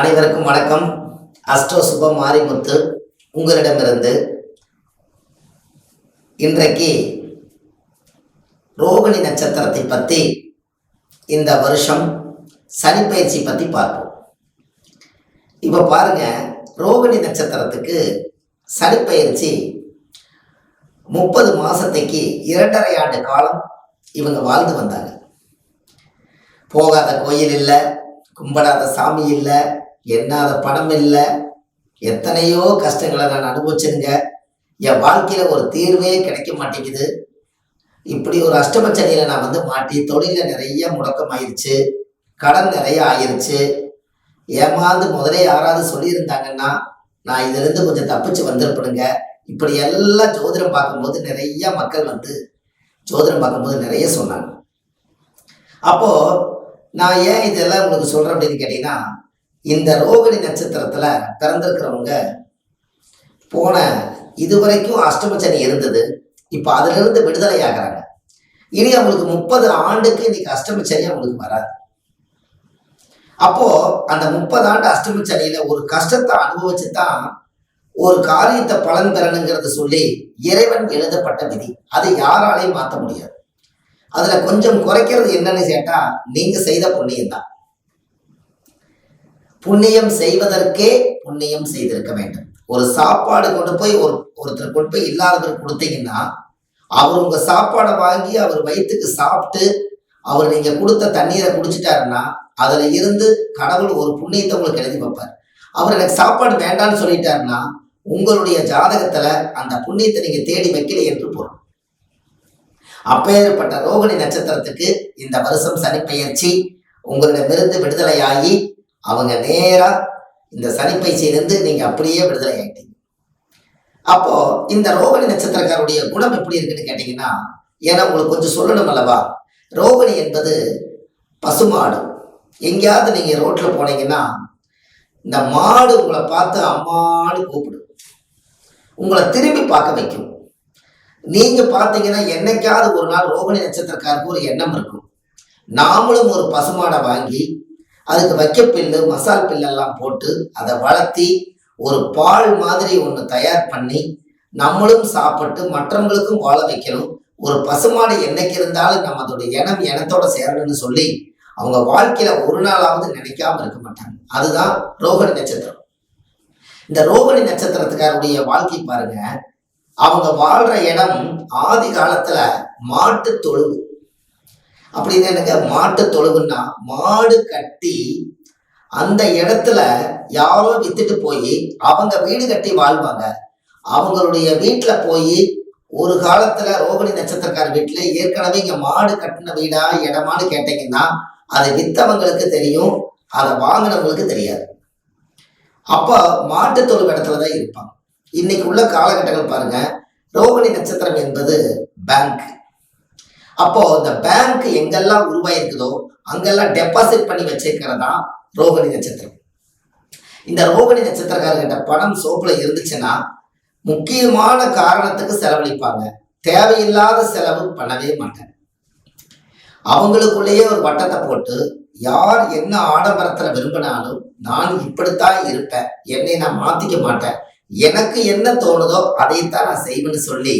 அனைவருக்கும் வணக்கம். அஸ்ட்ரோ சுப மாரிமுத்து உங்களிடமிருந்து இன்றைக்கு ரோகிணி நட்சத்திரத்தை பற்றி இந்த வருஷம் சனிப்பயிற்சி பற்றி பார்ப்போம். இப்போ பாருங்க ரோகிணி நட்சத்திரத்துக்கு சனிப்பயிற்சி முப்பது மாதத்துக்கு இரண்டரை ஆண்டு காலம் இவங்க வாழ்ந்து வந்தாங்க. போகாத கோயில் இல்லை கும்பிடாத சாமி இல்லை என்னால பணம் இல்லை எத்தனையோ கஷ்டங்களை நான் அனுபவிச்சிருங்க. என் வாழ்க்கையில் ஒரு தீர்வே கிடைக்க மாட்டேங்குது. இப்படி ஒரு அஷ்டமச்சனியில் நான் வந்து மாட்டி தொழிலில் நிறைய முடக்கம் ஆயிருச்சு கடன் நிறைய ஆயிருச்சு. ஏமாந்து முதலே யாராவது சொல்லியிருந்தாங்கன்னா நான் இதிலிருந்து கொஞ்சம் தப்பிச்சு வந்திருப்பணுங்க இப்படி எல்லாம் ஜோதிடம் பார்க்கும்போது நிறைய மக்கள் வந்து ஜோதிடம் பார்க்கும்போது நிறைய சொன்னாங்க. அப்போ நான் ஏன் இதெல்லாம் உங்களுக்கு சொல்றேன் அப்படின்னு கேட்டீங்கன்னா இந்த ரோகிணி நட்சத்திரத்துல பிறந்திருக்கிறவங்க போன இதுவரைக்கும் அஷ்டமச்சனி இருந்தது. இப்போ அதுல இருந்து விடுதலை ஆகிறாங்க. இனி அவங்களுக்கு முப்பது ஆண்டுக்கு இன்னைக்கு அஷ்டமச்சனி அவங்களுக்கு வராது. அப்போ அந்த முப்பது ஆண்டு அஷ்டமச்சனியில ஒரு கஷ்டத்தை அனுபவிச்சு தான் ஒரு காரியத்தை பலன் தரணுங்கிறத சொல்லி இறைவன் எழுதப்பட்ட விதி. அதை யாராலையும் மாற்ற முடியாது. அதுல கொஞ்சம் குறைக்கிறது என்னன்னு கேட்டா நீங்க செய்த புண்ணியம் தான் புண்ணியம் செய்வதற்கே புண்ணியம் செய்திருக்க வேண்டும். ஒரு சாப்பாடு கொண்டு போய் ஒரு ஒருத்தர் கொண்டு போய் இல்லாதவர் கொடுத்தீங்கன்னா அவர் உங்க சாப்பாடை வாங்கி அவர் வயிற்றுக்கு சாப்பிட்டு அவர் நீங்க கொடுத்த தண்ணீரை குடிச்சிட்டாருன்னா அதுல இருந்து கடவுள் ஒரு புண்ணியத்தை உங்களுக்கு எழுதி வைப்பார். அவர் எனக்கு சாப்பாடு வேண்டாம்னு சொல்லிட்டாருன்னா உங்களுடைய ஜாதகத்துல அந்த புண்ணியத்தை நீங்க தேடி வைக்கல என்று பொருள். அப்பேற்பட்ட ரோகிணி நட்சத்திரத்துக்கு இந்த வருஷம் சனிப்பெயர்ச்சி உங்களிடமிருந்து விடுதலையாகி அவங்க நேராக இந்த சனிப்பயிற்சியிலிருந்து நீங்க அப்படியே விடுதலை ஆகிட்டீங்க அப்போ இந்த ரோகிணி நட்சத்திரக்காருடைய குணம் எப்படி இருக்குன்னு கேட்டீங்கன்னா ஏன்னா உங்களுக்கு கொஞ்சம் சொல்லணும் அல்லவா? ரோகிணி என்பது பசுமாடு எங்கேயாவது நீங்க ரோட்ல போனீங்கன்னா இந்த மாடு உங்களை பார்த்து அம்மான்னு கூப்பிடும். உங்களை திரும்பி பார்க்க வைக்கும். நீங்க பார்த்தீங்கன்னா என்னைக்காவது ஒரு நாள் ரோகிணி நட்சத்திரக்காருக்கு ஒரு எண்ணம் இருக்கும். நாமளும் ஒரு பசுமாடை வாங்கி அதுக்கு வைக்க பில்லு மசால் பில்லெல்லாம் போட்டு அதை வளர்த்தி ஒரு பால் மாதிரி ஒன்று தயார் பண்ணி நம்மளும் சாப்பிட்டு மற்றவங்களுக்கும் வாழ வைக்கணும். ஒரு பசுமாடு என்னைக்கு இருந்தாலும் நம்ம அதோட இனம் இனத்தோட சேரணும்னு சொல்லி அவங்க வாழ்க்கையில ஒரு நாளாவது நினைக்காம இருக்க மாட்டாங்க. அதுதான் ரோகிணி நட்சத்திரம். இந்த ரோகிணி நட்சத்திரத்துக்காருடைய வாழ்க்கை பாருங்க. அவங்க வாழ்ற இடம் ஆதி காலத்துல மாட்டு தொழுவு. அப்படின்னு எனக்கு மாட்டு தொழுவுன்னா மாடு கட்டி அந்த இடத்துல யாரோ வித்துட்டு போய் அவங்க வீடு கட்டி வாழ்வாங்க. அவங்களுடைய வீட்டுல போய் ஒரு காலத்துல ரோகிணி நட்சத்திரக்கார வீட்டுல ஏற்கனவே இங்க மாடு கட்டின வீடா இடமான்னு கேட்டீங்கன்னா அதை வித்தவங்களுக்கு தெரியும் அதை வாங்கினவங்களுக்கு தெரியாது. அப்போ மாட்டு தொழுவு இடத்துல தான் இருப்பாங்க. இன்னைக்கு உள்ள காலகட்டங்கள் பாருங்க ரோகிணி நட்சத்திரம் என்பது பேங்க் அப்போ இந்த பேங்க் எங்கெல்லாம் உருவாயிருக்குதோ அங்கெல்லாம் டெபாசிட் பண்ணி வச்சிருக்கிறதா? ரோகிணி நட்சத்திரம். இந்த ரோகிணி நட்சத்திரக்காரர்கிட்ட பணம் சோப்புல இருந்துச்சுன்னா முக்கியமான காரணத்துக்கு செலவழிப்பாங்க. தேவையில்லாத செலவு பண்ணவே மாட்டாங்க அவங்களுக்குள்ளேயே ஒரு வட்டத்தை போட்டு யார் என்ன ஆடம்பரத்துல விரும்பினாலும் நான் இப்படித்தான் இருப்பேன். என்னை நான் மாத்திக்க மாட்டேன். எனக்கு என்ன தோணுதோ அதைத்தான் நான் செய்வேன்னு சொல்லி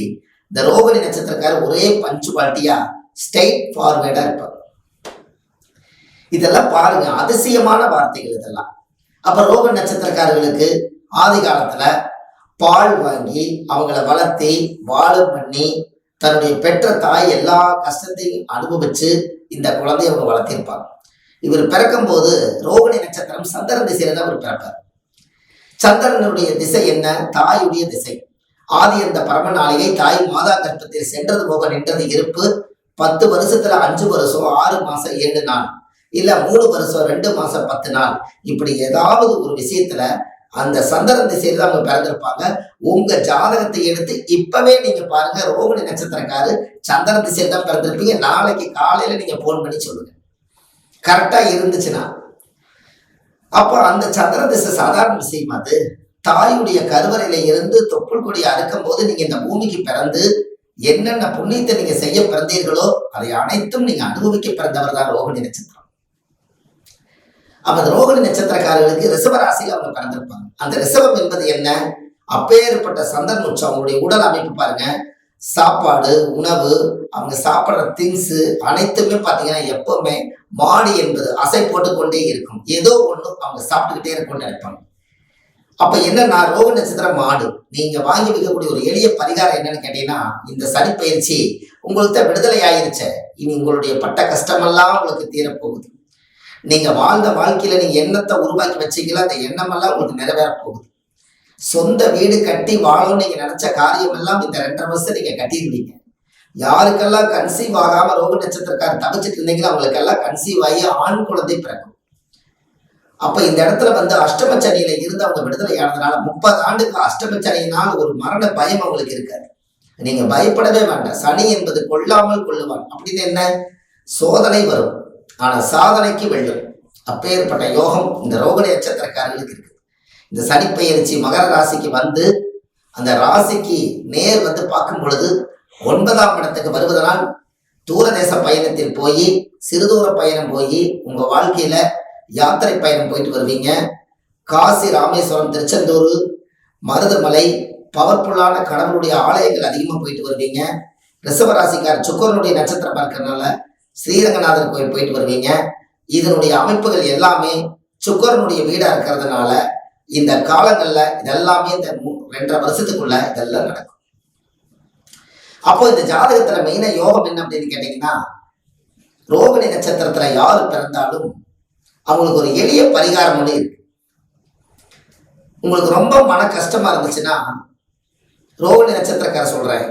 இந்த ரோகிணி நட்சத்திரக்காரர் ஒரே பஞ்சுவாலிட்டியா ஸ்ட்ரைட் ஃபார்வேர்டா இருப்பார். இதெல்லாம் பாருங்க அதிசயமான வார்த்தைகள் இதெல்லாம். அப்ப ரோகிணி நட்சத்திரக்காரர்களுக்கு ஆதி காலத்துல பால் வாங்கி அவங்கள வளர்த்தி வாழும் பண்ணி தன்னுடைய பெற்ற தாய் எல்லா கஷ்டத்தையும் அனுபவிச்சு இந்த குழந்தைய அவங்க வளர்த்திருப்பாங்க. இவர் பிறக்கும் போது ரோகிணி நட்சத்திரம் சந்திரன் திசையில தான் இவர் பிறப்பார். சந்திரனுடைய திசை என்ன? தாயுடைய திசை. ஆதி அந்த பரம தாய் மாதா கற்பத்தில் சென்றது போக நின்றது இருப்பு பத்து வருஷத்துல அஞ்சு வருஷம் ஆறு மாசம் ஏழு நாள் இல்ல மூணு வருஷம் ரெண்டு மாசம் பத்து நாள். இப்படி ஏதாவது ஒரு விஷயத்துல அந்த சந்திரன் திசையில தான் அவங்க பிறந்திருப்பாங்க. உங்க ஜாதகத்தை எடுத்து இப்பவே நீங்க பாருங்க ரோகிணி நட்சத்திரக்காரு சந்திரன் திசையில தான் பிறந்திருப்பீங்க. நாளைக்கு காலையில நீங்க போன் பண்ணி சொல்லுங்க. கரெக்டா இருந்துச்சுன்னா. அப்போ அந்த சந்திர திசை சாதாரண விஷயம் அது? தாயுடைய கருவறையில இருந்து தொப்புள் கொடி அறுக்கும் போது நீங்க இந்த பூமிக்கு பிறந்து என்னென்ன புண்ணியத்தை நீங்க செய்ய பிறந்தீர்களோ அதை அனைத்தும் நீங்க அனுபவிக்க பிறந்தவர் தான் ரோகிணி நட்சத்திரம். அப்ப அந்த ரோகிணி நட்சத்திரக்காரர்களுக்கு ரிசவ ராசியில் அவங்க பிறந்திருப்பாங்க. அந்த ரிசவம் என்பது என்ன? அப்பேற்பட்ட சந்தன் உச்சம் அவங்களுடைய உடல் அமைப்பு பாருங்க. சாப்பாடு உணவு அவங்க சாப்பிட்ற திங்ஸ் அனைத்துமே பார்த்தீங்கன்னா எப்பவுமே மாடி என்பது அசை போட்டுக்கொண்டே இருக்கும். ஏதோ ஒன்று அவங்க சாப்பிட்டுக்கிட்டே இருக்கும்னு நினைப்பாங்க. அப்ப என்னன்னா ரோக நட்சத்திரம் மாடு. நீங்க வாங்கி வைக்கக்கூடிய ஒரு எளிய பரிகாரம் என்னன்னு கேட்டீங்கன்னா இந்த சனி பயிற்சி உங்களுக்கு விடுதலை ஆயிருச்ச இனி உங்களுடைய பட்ட கஷ்டமெல்லாம் உங்களுக்கு தீரப்போகுது. நீங்க வாழ்ந்த வாழ்க்கையில நீங்க எண்ணத்தை உருவாக்கி வச்சீங்களோ அந்த எண்ணமெல்லாம் உங்களுக்கு நிறைவேற போகுது சொந்த வீடு கட்டி வாழணும்னு நீங்க நினைச்ச காரியம் எல்லாம் இந்த ரெண்டரை வருஷம் நீங்க கட்டியிருந்தீங்க. யாருக்கெல்லாம் கன்சீவ் ஆகாம ரோக நட்சத்திரக்காரர் தவிச்சிட்டு இருந்தீங்களோ அவங்களுக்கெல்லாம் கன்சீவ் ஆகி ஆண் குழந்தை பிறக்கும். அப்ப இந்த இடத்துல வந்து அஷ்டம சனியில இருந்து அவங்க விடுதலை ஆனதுனால முப்பது ஆண்டுக்கு அஷ்டம ஒரு மரண பயம் அவங்களுக்கு இருக்காது. நீங்க பயப்படவே வேண்டாம். சனி என்பது கொல்லாமல் கொள்ளுவான். அப்படின்னு என்ன? சோதனை வரும். ஆனா சாதனைக்கு வெல்லும். அப்பேற்பட்ட யோகம் இந்த ரோக நட்சத்திரக்காரர்களுக்கு இருக்கு. இந்த சனி பயிற்சி மகர ராசிக்கு வந்து அந்த ராசிக்கு நேர் வந்து பார்க்கும் பொழுது ஒன்பதாம் இடத்துக்கு வருவதனால் தூரதேச பயணத்தில் போய் சிறுதூர பயணம் போய் உங்க வாழ்க்கையில யாத்திரை பயணம் போயிட்டு வருவீங்க. காசி ராமேஸ்வரம் திருச்செந்தூர் மருதமலை பவர்ஃபுல்லான கடவுளுடைய ஆலயங்கள் அதிகமாக போயிட்டு வருவீங்க. ரிசவராசிக்கார் சுக்கரனுடைய நட்சத்திரம் இருக்கிறதுனால ஸ்ரீரங்கநாதர் கோயில் போயிட்டு வருவீங்க. இதனுடைய அமைப்புகள் எல்லாமே சுக்கரனுடைய வீடாக இருக்கிறதுனால இந்த காலங்களில் இதெல்லாமே இந்த மூ- ரெண்டரை வருஷத்துக்குள்ள இதெல்லாம் நடக்கும். அப்போ இந்த ஜாதகத்துல மெயினா யோகம் என்ன அப்படின்னு கேட்டீங்கன்னா ரோகிணி நட்சத்திரத்துல யார் பிறந்தாலும் அவங்களுக்கு ஒரு எளிய பரிகாரம் ஒன்று இருக்கு. உங்களுக்கு ரொம்ப மன கஷ்டமா இருந்துச்சுன்னா ரோகிணி நட்சத்திரக்கார சொல்றேன்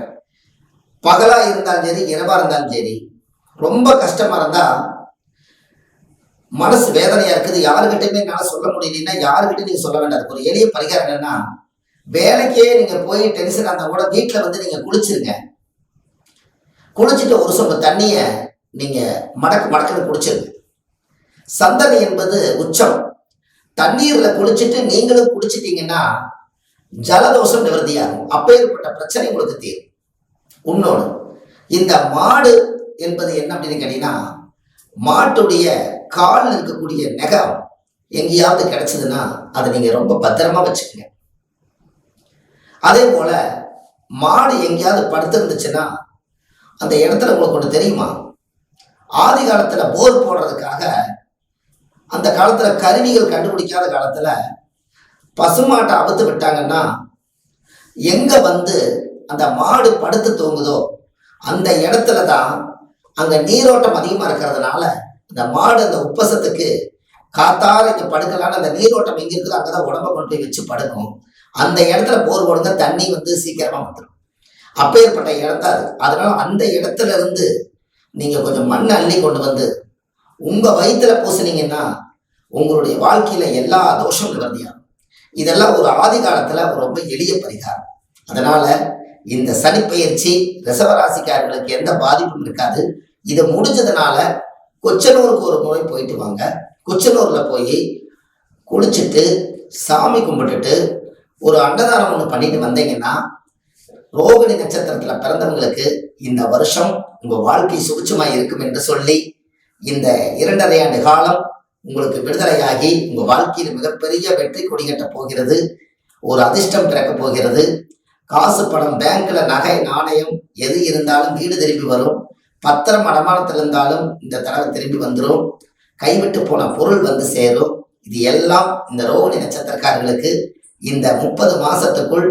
பகலா இருந்தாலும் சரி இரவா இருந்தாலும் சரி ரொம்ப கஷ்டமா இருந்தா மனசு வேதனையா இருக்குது யாருக்கிட்டையுமே என்னால் சொல்ல முடியலன்னா யாருக்கிட்டையும் நீங்க சொல்ல வேண்டாம். ஒரு எளிய பரிகாரம் என்னன்னா வேலைக்கே நீங்க போய் டென்ஷன் இருந்தா கூட வீட்டில் வந்து நீங்க குளிச்சிருங்க. குளிச்சுட்டு ஒரு சொம்பு தண்ணிய நீங்க மடக்கு மடக்குன்னு குடிச்சிருங்க. சந்தனம் என்பது உச்சம். தண்ணீர்ல குளிச்சுட்டு நீங்களும் குடிச்சிட்டீங்கன்னா ஜலதோஷம் நிவர்த்தியாகும். அப்பேற்பட்ட பிரச்சனை உங்களுக்கு தீரும். இன்னொன்று இந்த மாடு என்பது என்ன அப்படின்னு கேட்டீங்கன்னா மாட்டுடைய காலில் இருக்கக்கூடிய நகம் எங்கேயாவது கிடைச்சதுன்னா அதை நீங்க ரொம்ப பத்திரமா வச்சுக்கோங்க. அதே போல மாடு எங்கேயாவது படுத்திருந்துச்சுன்னா அந்த இடத்துல உங்களுக்கு ஒன்று தெரியுமா? ஆதி காலத்துல போர் போடுறதுக்காக அந்த காலத்துல கருவிகள் கண்டுபிடிக்காத காலத்துல பசுமாட்டை அவுத்து விட்டாங்கன்னா எங்க வந்து அந்த மாடு படுத்து தூங்குதோ அந்த இடத்துல தான் அங்க நீரோட்டம் அதிகமா இருக்கிறதுனால அந்த மாடு அந்த உப்பசத்துக்கு காத்தார இங்க படுக்கலான்னு அந்த நீரோட்டம் எங்க இருக்குதோ அங்கதான் உடம்ப கொண்டு போய் வச்சு படுக்கும். அந்த இடத்துல போர் போடுங்க தண்ணி வந்து சீக்கிரமா வந்துடும் அப்பேற்பட்ட இடம் தான் அது. அதனால அந்த இடத்துல இருந்து நீங்க கொஞ்சம் மண் அள்ளி கொண்டு வந்து உங்க வயிற்றுல பூசுனீங்கன்னா உங்களுடைய வாழ்க்கையில எல்லா தோஷம் நிவர்த்தியாகும் இதெல்லாம் ஒரு ஆதி காலத்துல ரொம்ப எளிய பரிகாரம். அதனால இந்த சனிப்பெயர்ச்சி ரிசவராசிக்காரர்களுக்கு எந்த பாதிப்பும் இருக்காது. இதை முடிஞ்சதுனால கொச்சனூருக்கு ஒரு முறை போயிட்டு வாங்க. கொச்சனூர்ல போய் குளிச்சுட்டு சாமி கும்பிட்டுட்டு ஒரு அன்னதானம் ஒன்று பண்ணிட்டு வந்தீங்கன்னா ரோகிணி நட்சத்திரத்துல பிறந்தவங்களுக்கு இந்த வருஷம் உங்க வாழ்க்கை சுபிட்சமா இருக்கும் என்று சொல்லி இந்த இரண்டரை ஆண்டு காலம் உங்களுக்கு விடுதலையாகி உங்கள் வாழ்க்கையில் மிகப்பெரிய வெற்றி கொடிகட்ட போகிறது. ஒரு அதிர்ஷ்டம் பிறக்கப் போகிறது. காசு பணம் பேங்க்ல நகை நாணயம் எது இருந்தாலும் வீடு திரும்பி வரும். பத்திரம் அடமானத்தில் இருந்தாலும் இந்த தடவை திரும்பி வந்துடும் கைவிட்டு போன பொருள் வந்து சேரும். இது எல்லாம் இந்த ரோகிணி நட்சத்திரக்காரர்களுக்கு இந்த முப்பது மாசத்துக்குள்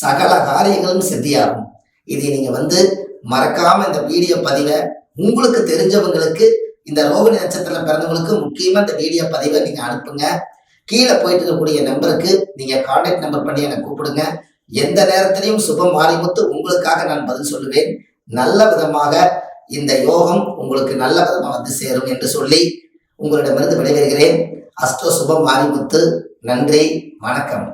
சகல காரியங்களும் சித்தியாகும். இதை நீங்க வந்து மறக்காம இந்த வீடியோ பதிவை உங்களுக்கு தெரிஞ்சவங்களுக்கு இந்த ரோகிணி நட்சத்திரத்தில் பிறந்தவங்களுக்கு முக்கியமா இந்த வீடியோ பதிவை நீங்க அனுப்புங்க. கீழே போயிட்டு இருக்கக்கூடிய நம்பருக்கு நீங்க கான்டாக்ட் நம்பர் பண்ணி என்னை கூப்பிடுங்க. எந்த நேரத்திலையும் சுபம் மாரிமுத்து உங்களுக்காக நான் பதில் சொல்லுவேன். நல்ல விதமாக இந்த யோகம் உங்களுக்கு நல்ல விதமாக வந்து சேரும் என்று சொல்லி உங்களிடமிருந்து விடைபெறுகிறேன். அஸ்டோ சுபம் மாரிமுத்து நன்றி வணக்கம்.